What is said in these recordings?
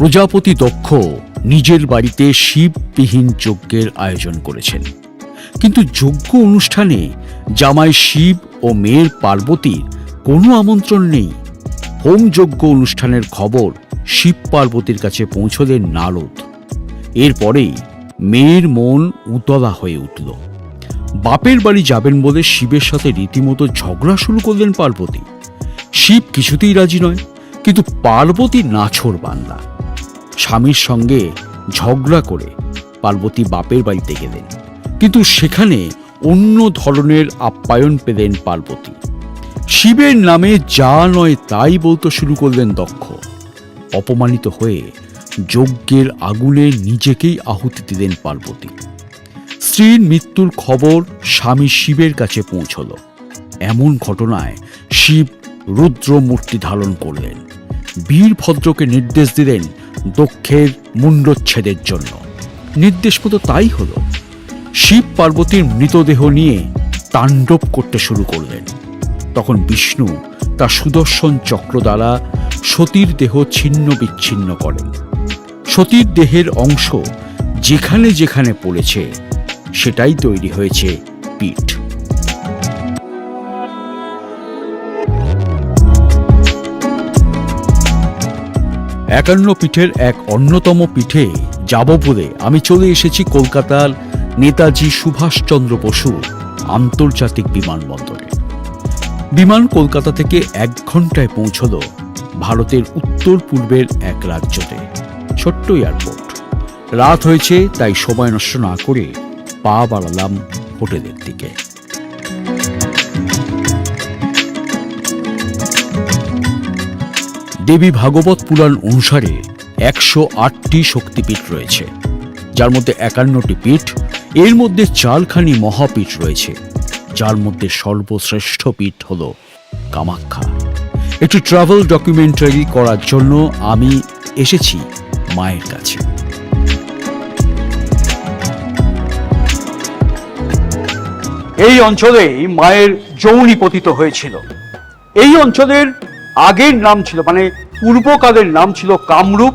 প্রজাপতি দক্ষ নিজের বাড়িতে শিববিহীন যজ্ঞের আয়োজন করেছেন। কিন্তু যজ্ঞ অনুষ্ঠানে জামাই শিব ও মেয়ের পার্বতীর কোনো আমন্ত্রণ নেই। হোমযজ্ঞ অনুষ্ঠানের খবর শিব পার্বতীর কাছে পৌঁছলেন নারদ। এরপরেই মেয়ের মন উতলা হয়ে উঠল। বাপের বাড়ি যাবেন বলে শিবের সাথে রীতিমতো ঝগড়া শুরু করলেন পার্বতী। শিব কিছুতেই রাজি নয়, কিন্তু পার্বতী নাছর বান্দা। স্বামীর সঙ্গে ঝগড়া করে পার্বতী বাপের বাড়িতে গেলেন। কিন্তু সেখানে অন্য ধরনের আপ্যায়ন পেলেন পার্বতী। শিবের নামে যা নয় তাই বলতে শুরু করলেন দক্ষ। অপমানিত হয়ে যজ্ঞের আগুনে নিজেকেই আহুতি দিলেন পার্বতী। স্ত্রীর মৃত্যুর খবর স্বামী শিবের কাছে পৌঁছল। এমন ঘটনায় শিব রুদ্র মূর্তি ধারণ করলেন। বীরভদ্রকে নির্দেশ দিলেন দক্ষের মুণ্ডচ্ছেদের জন্য। নির্দেশ মতো তাই হলো। শিব পার্বতীর মৃতদেহ নিয়ে তাণ্ডব করতে শুরু করলেন। তখন বিষ্ণু তার সুদর্শন চক্র দ্বারা সতীর দেহ ছিন্ন বিচ্ছিন্ন করেন। সতীর দেহের অংশ যেখানে যেখানে পড়েছে, সেটাই তৈরি হয়েছে পিঠ। একান্ন পীঠের এক অন্যতম পীঠে যাব বলে আমি চলে এসেছি কলকাতার নেতাজি সুভাষচন্দ্র বসু আন্তর্জাতিক বিমানবন্দরে। বিমান কলকাতা থেকে এক ঘন্টায় পৌঁছল ভারতের উত্তর পূর্বের এক রাজ্যতে, ছোট্ট এয়ারপোর্ট। রাত হয়েছে, তাই সময় নষ্ট না করে পা বাড়ালাম হোটেলের দিকে। দেবী ভাগবত পুরাণ অনুসারে একশো আটটি শক্তিপীঠ রয়েছে, যার মধ্যে একান্নটি পীঠ, এর মধ্যে চারখানি মহাপীঠ রয়েছে, যার মধ্যে সর্বশ্রেষ্ঠ পীঠ হল কামাখ্যা। একটি ট্রাভেল ডকুমেন্টারি করার জন্য আমি এসেছি মায়ের কাছে। এই অঞ্চলেই মায়ের যৌনি পতিত হয়েছিল। এই অঞ্চলের আগের নাম ছিল মানে পূর্বকালের নাম ছিল কামরূপ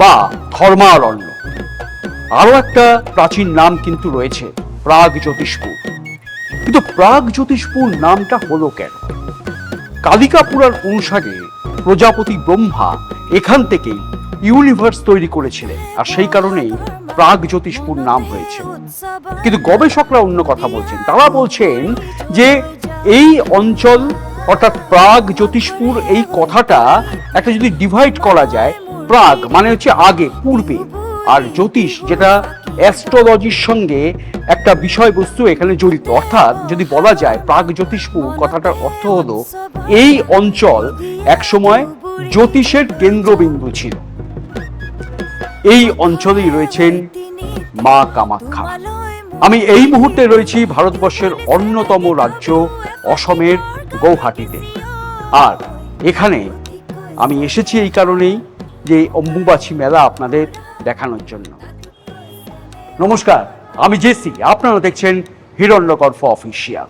বা ধর্মারণ্য। আরও একটা প্রাচীন নাম কিন্তু রয়েছে, প্রাগ জ্যোতিষপুর। কিন্তু প্রাগ জ্যোতিষপুর নামটা হলো কেন? কালিকা পুরাণ অনুসারে প্রজাপতি ব্রহ্মা এখান থেকেই ইউনিভার্স তৈরি করেছিলেন, আর সেই কারণেই প্রাগ জ্যোতিষপুর নাম হয়েছে। কিন্তু গবেষকরা অন্য কথা বলছেন। তারা বলছেন যে এই অঞ্চল অর্থাৎ প্রাগ জ্যোতিষপুর, এই কথাটা একটা যদি ডিভাইড করা যায়, প্রাগ মানে হচ্ছে আগে, পূর্বে। আর জ্যোতিষ যেটা অ্যাস্ট্রোলজির সঙ্গে একটা বিষয়বস্তু এখানে জড়িত। অর্থাৎ যদি বলা যায় প্রাগ জ্যোতিষপুর, কথাটার অর্থ হলো এই অঞ্চল একসময় জ্যোতিষের কেন্দ্রবিন্দু ছিল। এই অঞ্চলেই রয়েছেন মা কামাখ্যা। আমি এই মুহূর্তে রয়েছি ভারতবর্ষের অন্যতম রাজ্য অসমের গৌহাটিতে। আর এখানে আমি এসেছি এই কারণেই যে অম্বুবাচী মেলা আপনাদের দেখানোর জন্য। নমস্কার, আমি জেসি, আপনারা দেখছেন হিরণ্যকর্ফ অফিসিয়াল।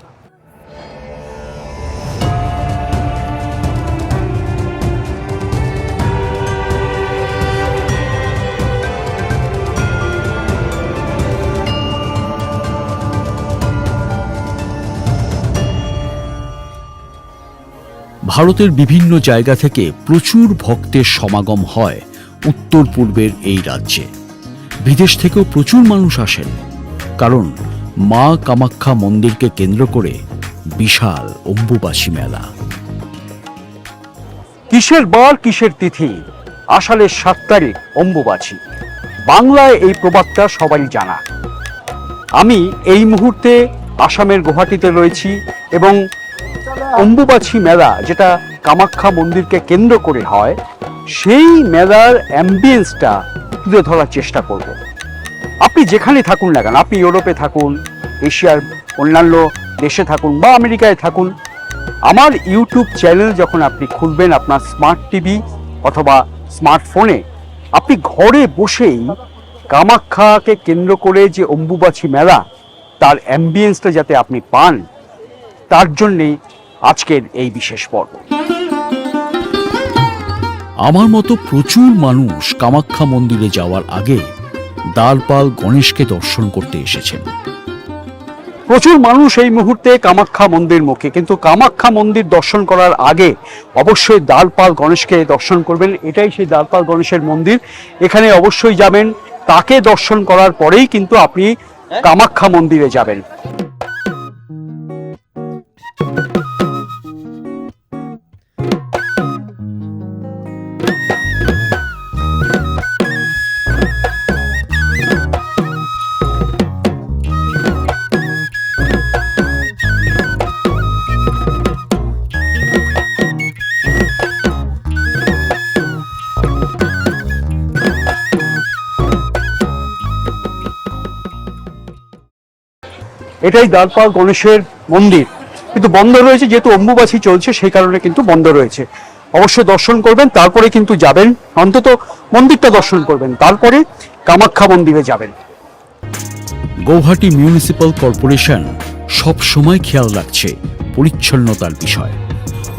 ভারতের বিভিন্ন জায়গা থেকে প্রচুর ভক্তের সমাগম হয় উত্তর পূর্বের এই রাজ্যে। বিদেশ থেকেও প্রচুর মানুষ আসেন, কারণ মা কামাখ্যা মন্দিরকে কেন্দ্র করে বিশাল অম্বুবাসী মেলা। কিসের বার, কিসের তিথি? আষাঢ়ের সাত তারিখ অম্বুবাসী বাংলায় এই প্রবাদটা সবারই জানা। আমি এই মুহূর্তে আসামের গুয়াহাটিতে রয়েছি এবং অম্বুবাচী মেলা যেটা কামাখ্যা মন্দিরকে কেন্দ্র করে হয়, সেই মেলার অ্যাম্বিয়েন্সটা তুলে ধরার চেষ্টা করব। আপনি যেখানে থাকুন না কেন, আপনি ইউরোপে থাকুন, এশিয়ার অন্যান্য দেশে থাকুন বা আমেরিকায় থাকুন, আমার ইউটিউব চ্যানেল যখন আপনি খুলবেন আপনার স্মার্ট টিভি অথবা স্মার্টফোনে আপনি ঘরে বসেই কামাখ্যাকে কেন্দ্র করে যে অম্বুবাচী মেলা, তার অ্যাম্বিয়েন্সটা যাতে আপনি পান, তার জন্যেই আজকের এই বিশেষ পর্ব। আমার মতো প্রচুর মানুষ কামাখ্যা মন্দিরে যাওয়ার আগে দ্বারপাল গণেশকে দর্শন করতে এসেছেন। প্রচুর মানুষ এই মুহূর্তে কামাখ্যা মন্দির মুখে কিন্তু কামাখ্যা মন্দির দর্শন করার আগে অবশ্যই দ্বারপাল গণেশকে দর্শন করবেন। এটাই সেই দ্বারপাল গণেশের মন্দির। এখানে অবশ্যই যাবেন। তাকে দর্শন করার পরেই কিন্তু আপনি কামাখ্যা মন্দিরে যাবেন। এটাই দ্বারপাল গণেশের মন্দির। কিন্তু বন্ধ রয়েছে, যেহেতু অম্বুবাসী চলছে, সেই কারণে কিন্তু বন্ধ রয়েছে। অবশ্যই দর্শন করবেন, তারপরে কিন্তু যাবেন। অন্তত মন্দিরটা দর্শন করবেন, তারপরে কামাখ্যা মন্দিরে যাবেন। গৌহাটি মিউনিসিপ্যাল কর্পোরেশন সব সময় খেয়াল রাখছে পরিচ্ছন্নতার বিষয়।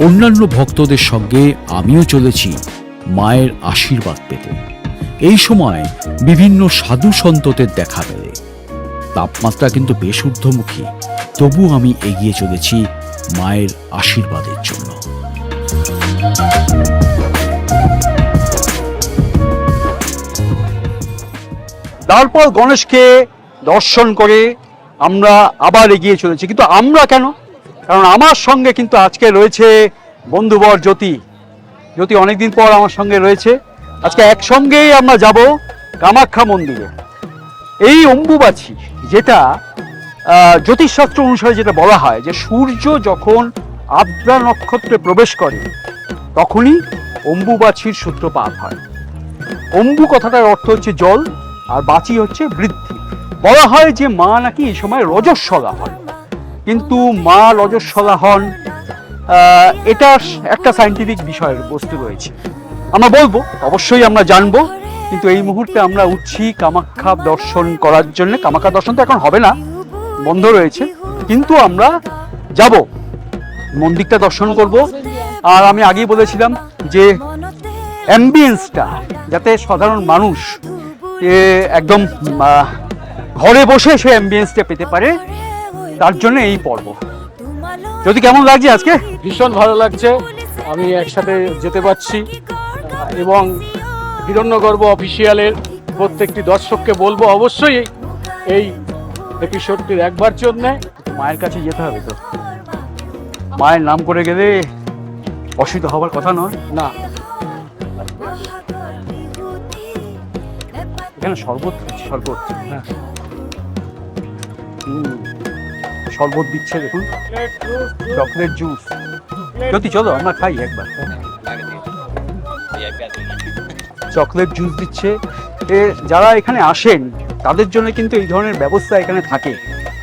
অন্যান্য ভক্তদের সঙ্গে আমিও চলেছি মায়ের আশীর্বাদ পেতে। এই সময় বিভিন্ন সাধু সন্তদের দেখা মেলে তাপমাত্রা কিন্তু বেশ ঊর্ধ্বমুখী। তবু আমি এগিয়ে চলেছি মায়ের আশীর্বাদের জন্য। তারপর গণেশকে দর্শন করে আমরা আবার এগিয়ে চলেছি। কিন্তু আমরা কেন? কারণ আমার সঙ্গে কিন্তু আজকে রয়েছে বন্ধুবর জ্যোতি। জ্যোতি অনেকদিন পর আমার সঙ্গে রয়েছে। আজকে একসঙ্গেই আমরা যাব কামাখ্যা মন্দিরে। এই অম্বুবাচী যেটা জ্যোতিষশাস্ত্র অনুসারে যেটা বলা হয় যে সূর্য যখন আদ্রা নক্ষত্রে প্রবেশ করে, তখনই অম্বুবাচীর সূত্রপাত হয়। অম্বু কথাটার অর্থ হচ্ছে জল, আর বাচি হচ্ছে বৃদ্ধি। বলা হয় যে মা নাকি এই সময় রজস্বলা হন। কিন্তু মা রজস্বলা হন এটা একটা সাইন্টিফিক বিষয়ের বস্তু রয়েছে। আমরা বলব, অবশ্যই আমরা জানব কিন্তু এই মুহূর্তে আমরা উঠছি কামাখ্যা দর্শন করার জন্য। কামাখ্যা দর্শন তো এখন হবে না, বন্ধ রয়েছে। কিন্তু আমরা যাব। মন্দিরটা দর্শন করব। আর আমি আগেই বলেছিলাম যে অ্যাম্বিয়েন্সটা যাতে সাধারণ মানুষ একদম ঘরে বসে সে অ্যাম্বিয়েন্সটা পেতে পারে, তার জন্য এই পর্ব। যদি কেমন লাগছে আজকে? ভীষণ ভালো লাগছে। আমি একসাথে যেতে পারছি। এবং হিরণ্যগর্ভ অফিসিয়ালের প্রত্যেকটি দর্শককে বলব অবশ্যই এই- এই এপিসোডটি একবার জন্যে মায়ের কাছে যেতে হবে তো। মায়ের নাম করে গেলে অসুবিধা হবার কথা নয়। না। এখানে শরবত দিচ্ছে, শরবত। হ্যাঁ। শরবত দিচ্ছে দেখুন। চকলেট জুস জ্যোতি চলো আমরা খাই একবার। চকলেট জুস দিচ্ছে। এ যারা এখানে আসেন তাদের জন্য কিন্তু এই ধরনের ব্যবস্থা এখানে থাকে।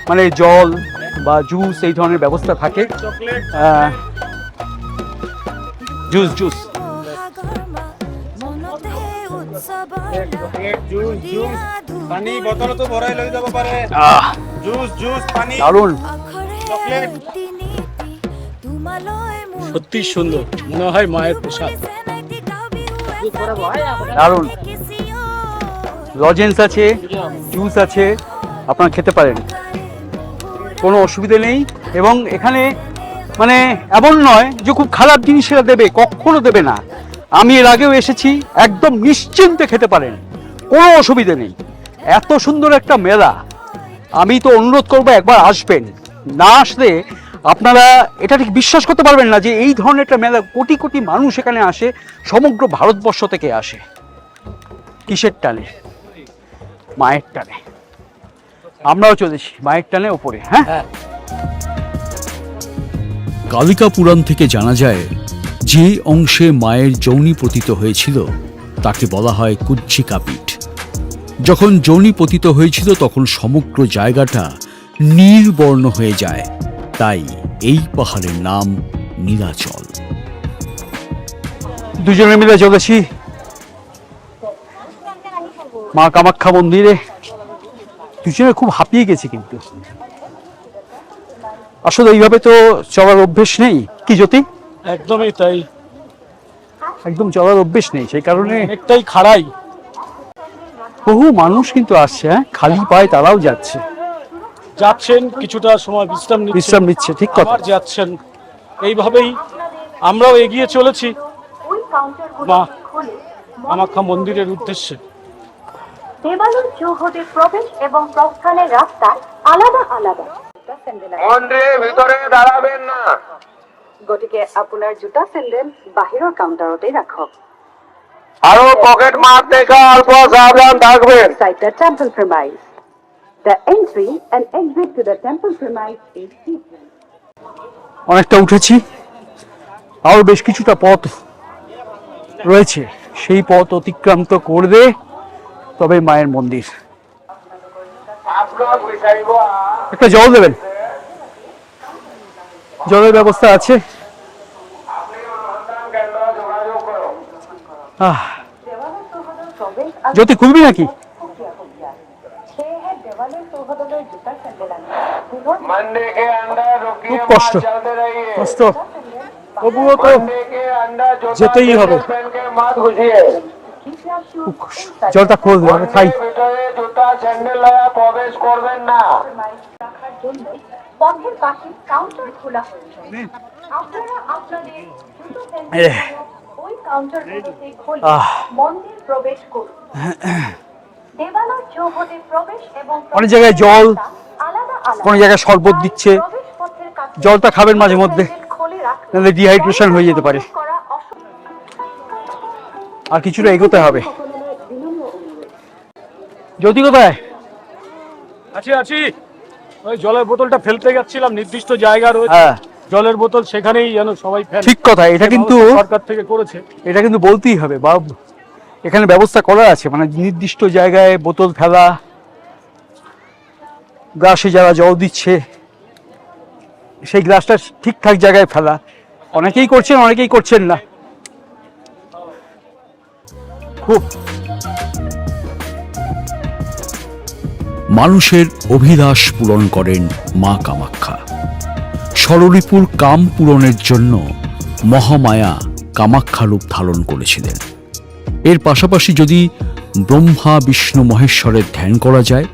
মানে জল বা জুস এই ধরনের ব্যবস্থা থাকে। জুস জুস জুস জুস পানী বটলতো ভৰাই লৈ যাব পাৰে আহ। জুস জুস পানী। দারুণ। সত্যি সুন্দর। মনে হয় মায়ের প্রসাদ। দারুণ। লজেন্স আছে জুস আছে, আপনারা খেতে পারেন। কোনো অসুবিধে নেই। এবং এখানে মানে এমন নয় যে খুব খারাপ জিনিসেরা দেবে, কখনো দেবে না। আমি এর আগেও এসেছি, একদম নিশ্চিন্তে খেতে পারেন। কোনো অসুবিধে নেই। এত সুন্দর একটা মেলা। আমি তো অনুরোধ করব একবার আসবেন। না আসলে আপনারা এটা ঠিক বিশ্বাস করতে পারবেন না যে এই ধরনের একটা মেলা কোটি কোটি মানুষ এখানে আসে সমগ্র ভারতবর্ষ থেকে আসে। কিসের টানে? মায়ের টানে। আমরাও চলেছি মায়ের টানে ওপরে হ্যাঁ? হ্যাঁ। কালিকা পুরাণ থেকে জানা যায় যে অংশে মায়ের যৌনি পতিত হয়েছিল তাকে বলা হয় কুচ্ছিকা পীঠ। যখন যৌনি পতিত হয়েছিল তখন সমগ্র জায়গাটা নীলবর্ণ হয়ে যায়। তাই এই পাহাড়ের নাম নীলাচল। দুজনে মিলে চলেছি। মা কামাখ্যা মন্দিরে। দুজনে খুব হাঁপিয়ে গেছি কিন্তু। আসলে এইভাবে তো চলার অভ্যেস নেই। কি জ্যোতি? একদমই তাই। একদম চলার অভ্যেস নেই। সেই কারণে একটাই খাড়াই। বহু মানুষ কিন্তু আসছে হ্যাঁ? খালি পায়ে তারাও যাচ্ছে। যাচ্ছেন কিছুটা সময় বিশ্রাম বিশ্রাম নিচ্ছে ঠিক কথা। যাচ্ছেন। এইভাবেই আমরাও এগিয়ে চলেছি। মা কামাখ্যা মন্দিরের উদ্দেশ্যে। দেবালয় চৌহদের প্রবেশ এবং প্রস্থানের রাস্তা আলাদা আলাদা। মন্দিরের ভিতরে দাঁড়াবেন না। গতিকে আপোনাৰ জোতা চেণ্ডেল বাহিৰৰ কাউণ্টাৰতে ৰাখক আরও পকেট মার থেকে অল্প সাবধান থাকবেন। the temple premise. The entry and exit to the temple premise is different. অনেকটা উঠেছি আরও বেশ কিছুটা পথ রয়েছে। সেই পথ অতিক্রান্ত করবে তবে মায়ের মন্দির। একটা জল দেবেন। জলের ব্যবস্থা আছে। জ্যোতি খুলবি নাকি? খুব কষ্ট। কষ্ট। তবুও তো যেতেই হবে। জলটা খোল আমি খাই। জুতা স্যান্ডেল লাগা প্রবেশ করবেন না। রাখার জন্য পথের পাশে কাউন্টার খোলা হয়েছে। আপনারা আপনাদের জুতো স্যান্ডেল ওই কাউন্টারগুলোতে খোলা। মন্দির প্রবেশ করুন। হ্যাঁ, হ্যাঁ। দেবালয় চৌহদে প্রবেশ এবং অনেক জায়গায় জল, কোনো জায়গায় শরবত দিচ্ছে। জলটা খাবেন মাঝে মধ্যে। নাহলে ডিহাইড্রেশন হয়ে যেতে পারে। আর কিছুটা এগোতে হবে। জ্যোতি কোথায়? আছি আছি। ওই জলের বোতলটা ফেলতে যাচ্ছিলাম নির্দিষ্ট জায়গা রয়েছে। হ্যাঁ। জলের বোতল সেখানেই যেন সবাই ফেলে। ঠিক কথা এটা কিন্তু সরকার থেকে করেছে। এটা কিন্তু বলতেই হবে বা এখানে ব্যবস্থা করা আছে মানে নির্দিষ্ট জায়গায় বোতল ফেলা, গ্লাসে যারা জল দিচ্ছে, সেই গ্লাসটা ঠিকঠাক জায়গায় ফেলা। অনেকেই করছেন অনেকেই করছেন না। খুব। মানুষের অভিলাষ পূরণ করেন মা কামাখ্যা। ষড়রিপুর কাম পূরণের জন্য মহামায়া কামাখ্যা রূপ ধারণ করেছিলেন। এর পাশাপাশি যদি ব্রহ্মা, বিষ্ণু, মহেশ্বরের ধ্যান করা যায়,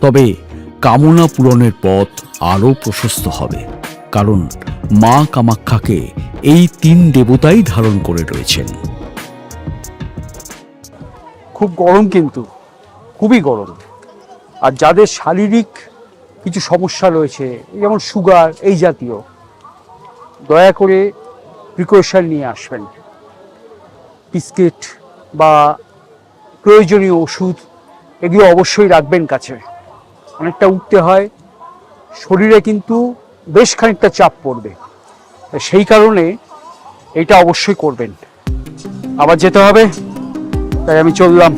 তবে কামনা পূরণের পথ আরও প্রশস্ত হবে। কারণ মা কামাখ্যাকে এই তিন দেবতাই ধারণ করে রয়েছেন। খুব গরম কিন্তু, খুবই গরম। আর যাদের শারীরিক কিছু সমস্যা রয়েছে, যেমন সুগার, এই জাতীয়, দয়া করে প্রিকশন নিয়ে আসবেন। বিস্কিট বা প্রয়োজনীয় ওষুধ, এগুলো অবশ্যই রাখবেন কাছে। অনেকটা উঠতে হয়, শরীরে কিন্তু বেশ খানিকটা চাপ পড়বে। সেই কারণে এটা অবশ্যই করবেন। আবার যেতে হবে, তাই আমি চললাম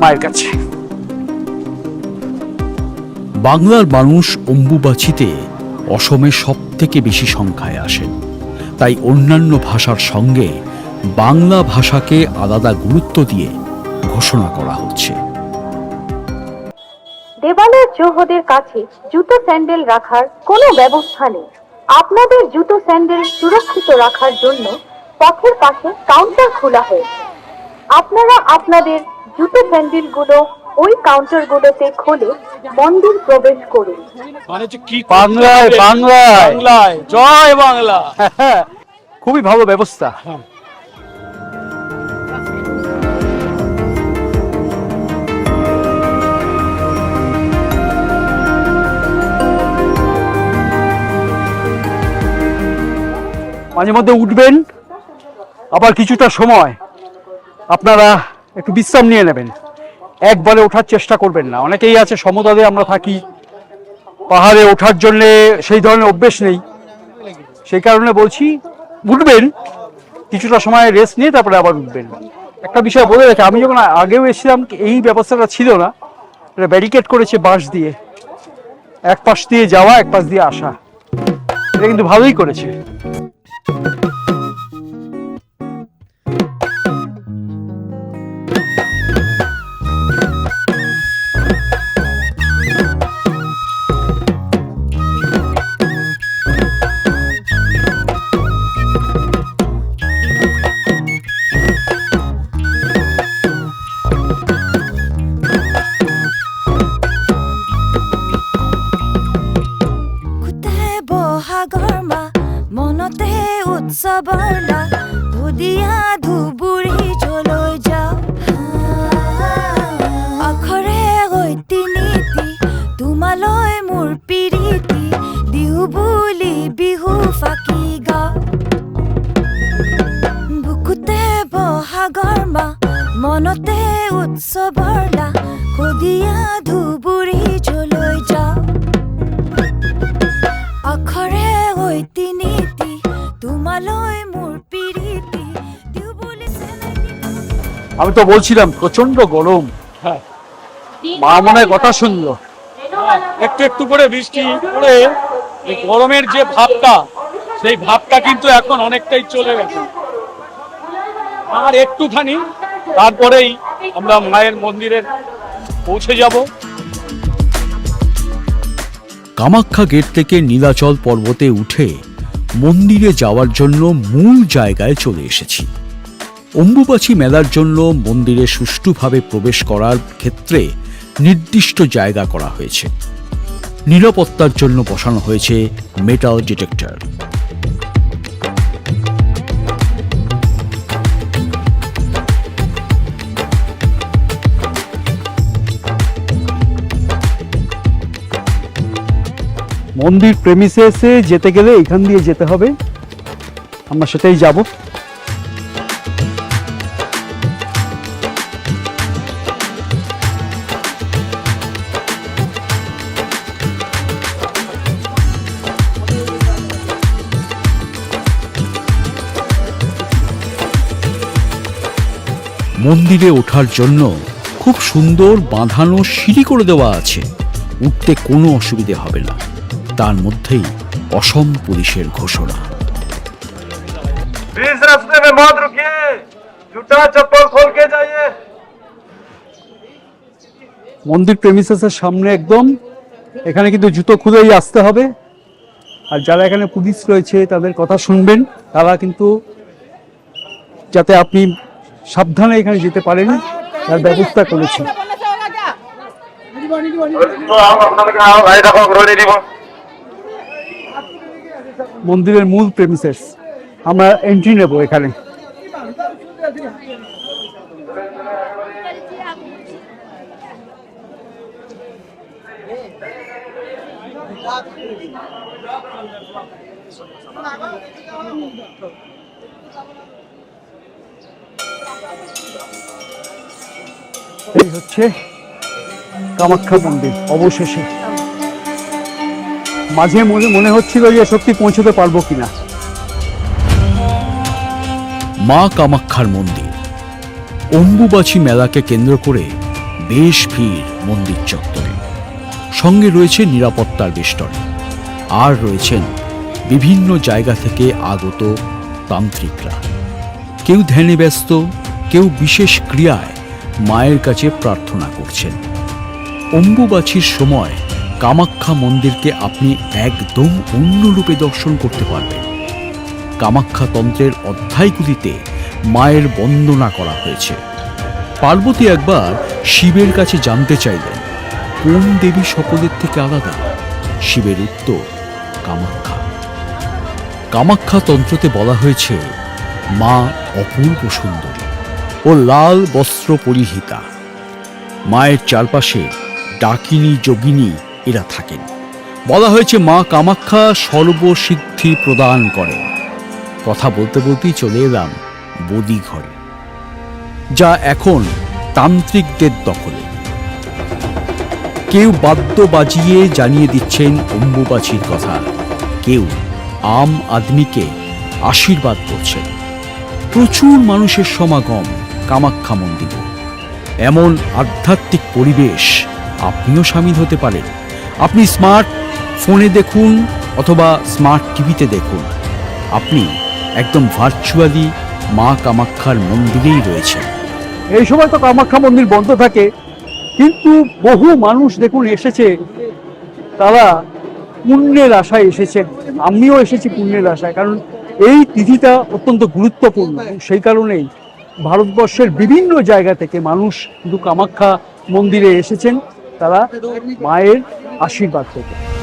মায়ের কাছে। বাংলার মানুষ অম্বুবাচিতে অসমে সব থেকে বেশি সংখ্যায় আসেন। তাই অন্যান্য ভাষার সঙ্গে বাংলা ভাষাকে আলাদা গুরুত্ব দিয়ে ঘোষণা করা হচ্ছে। দেবালয় চৌহদের কাছে জুতো স্যান্ডেল রাখার কোনো ব্যবস্থা নেই। আপনাদের জুতো স্যান্ডেল সুরক্ষিত রাখার জন্য পথের পাশে কাউন্টার খোলা হয়েছে। আপনারা আপনাদের জুতো স্যান্ডেলগুলো ওই কাউন্টারগুলোতে খুলে মন্দির প্রবেশ করুন। মানে বাংলায় বাংলায়। বাংলায়। জয় বাংলা। খুবই ভালো ব্যবস্থা। মাঝে মধ্যে উঠবেন, আবার কিছুটা সময় আপনারা একটু বিশ্রাম নিয়ে নেবেন। একবারে ওঠার চেষ্টা করবেন না। অনেকেই আছে, সমতলে আমরা থাকি। পাহাড়ে ওঠার জন্য সেই ধরনের অভ্যেস নেই। সেই কারণে বলছি, উঠবেন, কিছুটা সময় রেস্ট নিয়ে তারপরে আবার উঠবেন। একটা বিষয় বলে রাখি, আমি যখন আগেও এসেছিলাম, এই ব্যবস্থাটা ছিল না। এটা ব্যারিকেড করেছে বাঁশ দিয়ে। এক পাশ দিয়ে যাওয়া, এক পাশ দিয়ে আসা। এটা কিন্তু ভালোই করেছে। Ha. উৎসৱৰ লাগ আমি তো বলছিলাম প্রচণ্ড গরম। হ্যাঁ। মা মনে হয় কথা শুনলো। একটু একটু করে বৃষ্টি পড়ে গরমের যে ভাবটা সেই ভাবটা কিন্তু এখন অনেকটাই চলে গেছে। আর একটুখানি তারপরেই আমরা মায়ের মন্দিরে পৌঁছে যাব। কামাখ্যা গেট থেকে নীলাচল পর্বতে উঠে মন্দিরে যাওয়ার জন্য মূল জায়গায় চলে এসেছি। অম্বুবাচী মেলার জন্য মন্দিরে সুষ্ঠুভাবে প্রবেশ করার ক্ষেত্রে নির্দিষ্ট জায়গা করা হয়েছে। নিরাপত্তার জন্য বসানো হয়েছে মেটাল ডিটেক্টর মন্দির প্রেমিসেসে যেতে গেলে এখান দিয়ে যেতে হবে। আমরা সেটাই যাব। মন্দিরে ওঠার জন্য খুব সুন্দর বাঁধানো সিঁড়ি করে দেওয়া আছে উঠতে কোনো অসুবিধে হবে না তার মধ্যেই অসম পুলিশের ঘোষণা बीच रास्ते में मत रुकिए जूता चप्पल खोल के जाइए মন্দির প্রেমিসেসের সামনে একদম এখানে কিন্তু জুতো খুলেই আসতে হবে আর যারা এখানে পুলিশ রয়েছে তাদের কথা শুনবেন তারা কিন্তু যাতে আপনি সাবধানে এখানে যেতে পারেনি তার ব্যবস্থা করেছে। মন্দিরের মূল প্রেমিসেস আমরা এন্ট্রি নেব এখানে। এই হচ্ছে কামাখ্যা মন্দির, অবশেষে। মাঝে মনে মনে হচ্ছিল যে সত্যি পৌঁছতে পারব কিনা। মা কামাক্ষার মন্দির। অম্বুবাচী মেলাকে কেন্দ্র করে বেশ ভিড় মন্দির চত্বরে। সঙ্গে রয়েছে নিরাপত্তার বেষ্টন। আর রয়েছেন বিভিন্ন জায়গা থেকে আগত তান্ত্রিকরা। কেউ ধ্যানে ব্যস্ত, কেউ বিশেষ ক্রিয়ায় মায়ের কাছে প্রার্থনা করছেন। অম্বুবাচীর সময় কামাখ্যা মন্দিরকে আপনি একদম অন্য রূপে দর্শন করতে পারবেন। কামাখ্যা তন্ত্রের অধ্যায়গুলিতে মায়ের বন্দনা করা হয়েছে। পার্বতী একবার শিবের কাছে জানতে চাইলেন, কোন দেবী সকলের থেকে আলাদা? শিবের উত্তর, কামাখ্যা। কামাখ্যা তন্ত্রতে বলা হয়েছে, মা অপূর্ব সুন্দরী। ও লাল বস্ত্র পরিহিতা। মায়ের চারপাশে ডাকিনী, যোগিনী এরা থাকেন। বলা হয়েছে মা কামাখ্যা সর্বসিদ্ধি প্রদান করেন। কথা বলতে বলতেই চলে এলাম বদি ঘরে যা এখন তান্ত্রিকদের দখলে। কেউ বাদ্য বাজিয়ে জানিয়ে দিচ্ছেন অম্বুবাচীর কথা। কেউ আম আদমিকে আশীর্বাদ করছেন। প্রচুর মানুষের সমাগম। কামাখ্যা মন্দির। এমন আধ্যাত্মিক পরিবেশ আপনিও সামিল হতে পারেন। আপনি স্মার্ট ফোনে দেখুন অথবা স্মার্ট টিভিতে দেখুন। আপনি একদম ভার্চুয়ালি মা কামাখ্যার মন্দিরেই রয়েছেন। এই সময় তো কামাখ্যা মন্দির বন্ধ থাকে, কিন্তু বহু মানুষ দেখুন এসেছে। তারা পুণ্যের আশায় এসেছে আমিও এসেছি পুণ্যের আশায়, কারণ এই তিথিটা অত্যন্ত গুরুত্বপূর্ণ, সেই কারণেই ভারতবর্ষের বিভিন্ন জায়গা থেকে মানুষ কিন্তু কামাখ্যা মন্দিরে এসেছেন। তারা মায়ের আশীর্বাদ পেতে।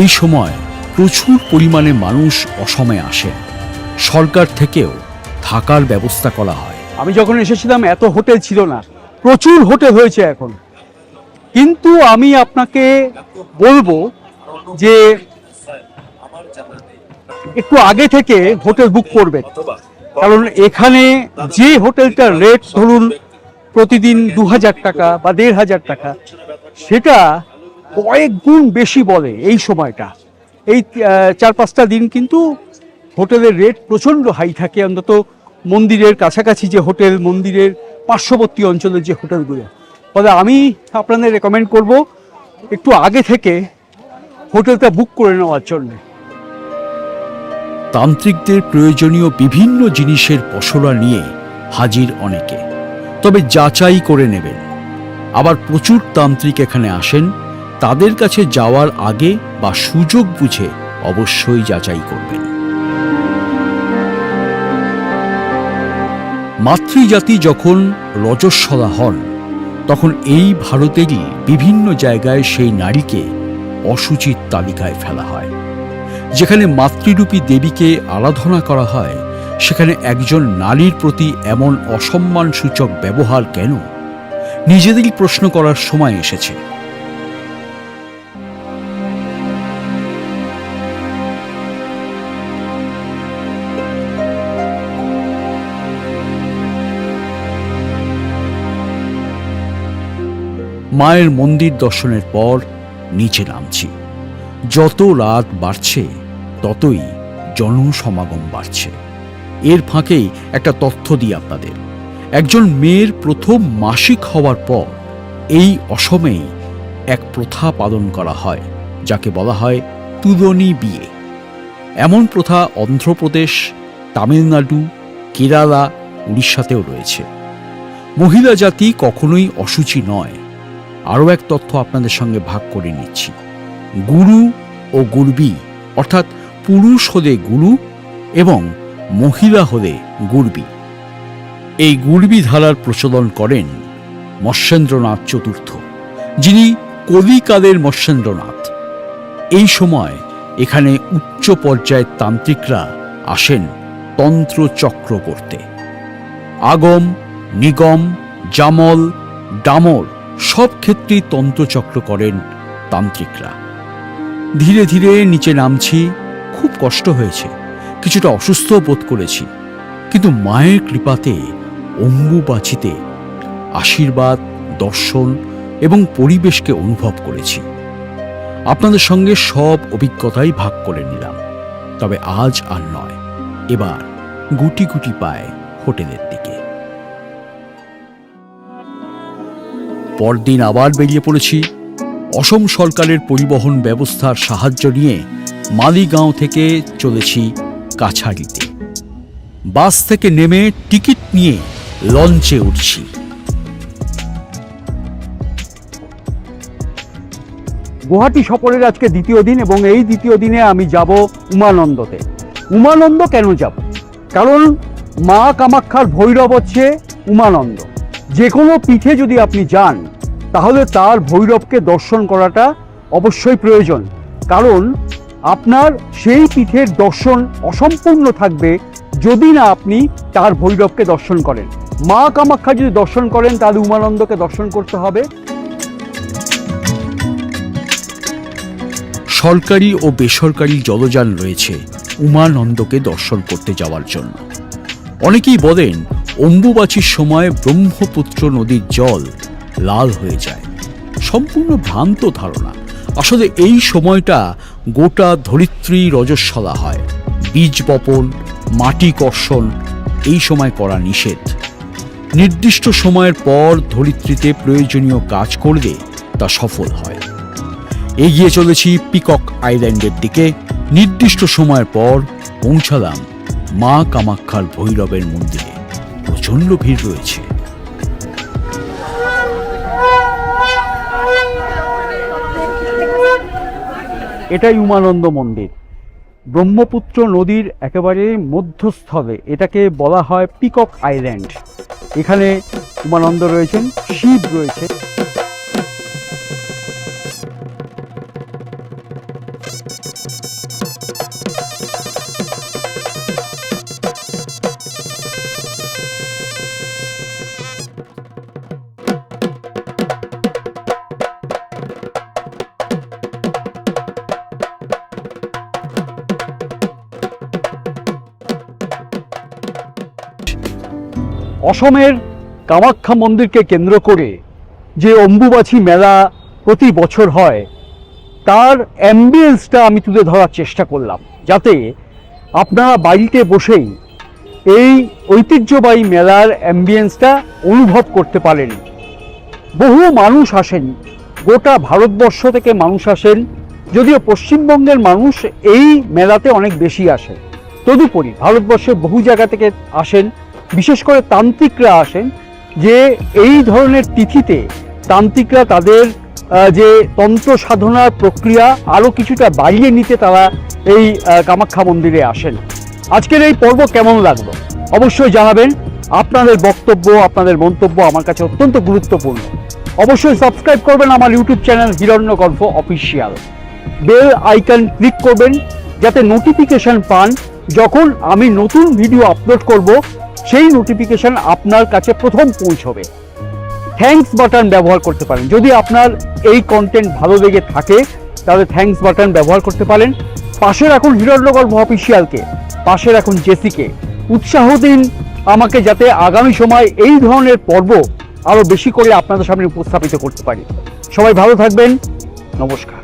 এই সময় প্রচুর পরিমাণে মানুষ অসময়ে আসেন সরকার থেকেও থাকার ব্যবস্থা করা হয়। আমি যখন এসেছিলাম, এত হোটেল ছিল না। প্রচুর হোটেল হয়েছে এখন। কিন্তু আমি আপনাকে বলব যে একটু আগে থেকে হোটেল বুক করবেন। কারণ এখানে যে হোটেলটার রেট ধরুন প্রতিদিন দু হাজার টাকা বা দেড় হাজার টাকা, সেটা কয়েক গুণ বেশি বলে এই সময়টা। এই চার পাঁচটা দিন কিন্তু হোটেলের রেট প্রচণ্ড হাই থাকে। অন্তত মন্দিরের কাছাকাছি যে হোটেল, মন্দিরের পার্শ্ববর্তী অঞ্চলের যে হোটেলগুলো। ফলে আমি আপনাদের রেকমেন্ড করব একটু আগে থেকে হোটেলটা বুক করে নেওয়ার জন্য। তান্ত্রিকদের প্রয়োজনীয় বিভিন্ন জিনিসের পসরা নিয়ে হাজির অনেকে। তবে যাচাই করে নেবেন। আবার প্রচুর তান্ত্রিক এখানে আসেন। তাদের কাছে যাওয়ার আগে বা সুযোগ বুঝে অবশ্যই যাচাই করবেন। মাতৃজাতি যখন রজস্বলা হন, তখন এই ভারতেরই বিভিন্ন জায়গায় সেই নারীকে অসুচিত তালিকায় ফেলা হয়। যেখানে মাতৃরূপী দেবীকে আরাধনা করা হয়, সেখানে একজন নারীর প্রতি এমন অসম্মানসূচক ব্যবহার কেন? নিজেদেরই প্রশ্ন করার সময় এসেছে। মায়ের মন্দির দর্শনের পর নিচে নামছি। যত রাত বাড়ছে, ততই জনসমাগম বাড়ছে। এর ফাঁকেই একটা তথ্য দিই আপনাদের। একজন মেয়ের প্রথম মাসিক হওয়ার পর এই অসমেই এক প্রথা পালন করা হয়, যাকে বলা হয় তুলনী বিয়ে। এমন প্রথা অন্ধ্রপ্রদেশ, তামিলনাড়ু, কেরালা, উড়িষ্যাতেও রয়েছে। মহিলা জাতি কখনোই অসুচি নয়। আরও এক তথ্য আপনাদের সঙ্গে ভাগ করে নিচ্ছি। গুরু ও গুরবি, অর্থাৎ পুরুষ হলে গুরু এবং মহিলা হলে গুরবি। এই গুরবি ধারার প্রচলন করেন মৎস্যেন্দ্রনাথ চতুর্থ, যিনি কলিকালের মৎস্যেন্দ্রনাথ। এই সময় এখানে উচ্চ পর্যায়ের তান্ত্রিকরা আসেন তন্ত্র চক্র করতে। আগম, নিগম, জামল, ডামর সব ক্ষেত্রেই তন্ত্রচক্র করেন তান্ত্রিকরা। ধীরে ধীরে নিচে নামছি, খুব কষ্ট হয়েছে, কিছুটা অসুস্থ বোধ করেছি। কিন্তু মায়ের কৃপাতে অম্বুবাচিতে আশীর্বাদ, দর্শন এবং পরিবেশকে অনুভব করেছি। আপনাদের সঙ্গে সব অভিজ্ঞতাই ভাগ করে নিলাম। তবে আজ আর নয়, এবার গুটি গুটি পায় হোটেলের দিকে। পরদিন আবার বেরিয়ে পড়েছি। অসম সরকারের পরিবহন ব্যবস্থার সাহায্য নিয়ে মালিগাঁও থেকে চলেছি কাছাড়িতে। বাস থেকে নেমে টিকিট নিয়ে লঞ্চে উঠছি। গুয়াহাটি সফরের আজকে দ্বিতীয় দিন এবং এই দ্বিতীয় দিনে আমি যাব উমানন্দতে। উমানন্দ কেন যাব? কারণ মা কামাক্ষার ভৈরব হচ্ছে উমানন্দ। যে কোনো পীঠে যদি আপনি যান, তাহলে তার ভৈরবকে দর্শন করাটা অবশ্যই প্রয়োজন। কারণ আপনার সেই পীঠের দর্শন অসম্পূর্ণ থাকবে যদি না আপনি তার ভৈরবকে দর্শন করেন। মা কামাক্ষা যদি দর্শন করেন, তাহলে উমানন্দকে দর্শন করতে হবে। সরকারি ও বেসরকারি জলযান রয়েছে উমানন্দকে দর্শন করতে যাওয়ার জন্য। অনেকেই বলেন অম্বুবাচীর সময় ব্রহ্মপুত্র নদীর জল লাল হয়ে যায়। সম্পূর্ণ ভ্রান্ত ধারণা। আসলে এই সময়টা গোটা ধরিত্রী রজস্বলা হয়। বীজ বপন, মাটি কর্ষণ, এই সময় করা নিষেধ। নির্দিষ্ট সময়ের পর ধরিত্রীতে প্রয়োজনীয় কাজ করলে তা সফল হয়। এগিয়ে চলেছি পিকক আইল্যান্ডের দিকে। নির্দিষ্ট সময়ের পর পৌঁছালাম মা কামাক্ষার ভৈরবের মন্দিরে। প্রচণ্ড ভিড় রয়েছে। এটাই উমানন্দ মন্দির। ব্রহ্মপুত্র নদীর একেবারে মধ্যস্থলে, এটাকে বলা হয় পিকক আইল্যান্ড। এখানে উমানন্দ রয়েছেন, শিব রয়েছে অসমের কামাখ্যা মন্দিরকে কেন্দ্র করে যে অম্বুবাচী মেলা প্রতি বছর হয়, তার অ্যাম্বিয়েন্সটা আমি তুলে ধরার চেষ্টা করলাম, যাতে আপনারা বাড়িতে বসেই এই ঐতিহ্যবাহী মেলার অ্যাম্বিয়েন্সটা অনুভব করতে পারেন। বহু মানুষ আসেন, গোটা ভারতবর্ষ থেকে মানুষ আসেন, যদিও পশ্চিমবঙ্গের মানুষ এই মেলাতে অনেক বেশি আসে তদুপরি ভারতবর্ষের বহু জায়গা থেকে আসেন বিশেষ করে তান্ত্রিকরা আসেন যে এই ধরনের তিথিতে তান্ত্রিকরা তাদের যে তন্ত্র সাধনার প্রক্রিয়া আরও কিছুটা বাড়িয়ে নিতে তারা এই কামাখ্যা মন্দিরে আসেন। আজকের এই পর্ব কেমন লাগল? অবশ্যই জানাবেন। আপনাদের বক্তব্য, আপনাদের মন্তব্য আমার কাছে অত্যন্ত গুরুত্বপূর্ণ। অবশ্যই সাবস্ক্রাইব করবেন আমার YouTube channel Hiranyakalpa official. Bell icon click করবেন যাতে নোটিফিকেশন পান। যখন আমি নতুন ভিডিও আপলোড করব সেই নোটিফিকেশন আপনার কাছে প্রথম পৌঁছবে। থ্যাঙ্কস বাটন ব্যবহার করতে পারেন। যদি আপনার এই কন্টেন্ট ভালো লেগে থাকে, তাহলে থ্যাঙ্কস বাটন ব্যবহার করতে পারেন। পাশে রাখুন হিরণ্যগল্প অফিসিয়ালকে পাশে রাখুন জেসিকে। উৎসাহ দিন আমাকে যাতে আগামী সময় এই ধরনের পর্ব আরও বেশি করে আপনাদের সামনে উপস্থাপিত করতে পারি। সবাই ভালো থাকবেন। নমস্কার।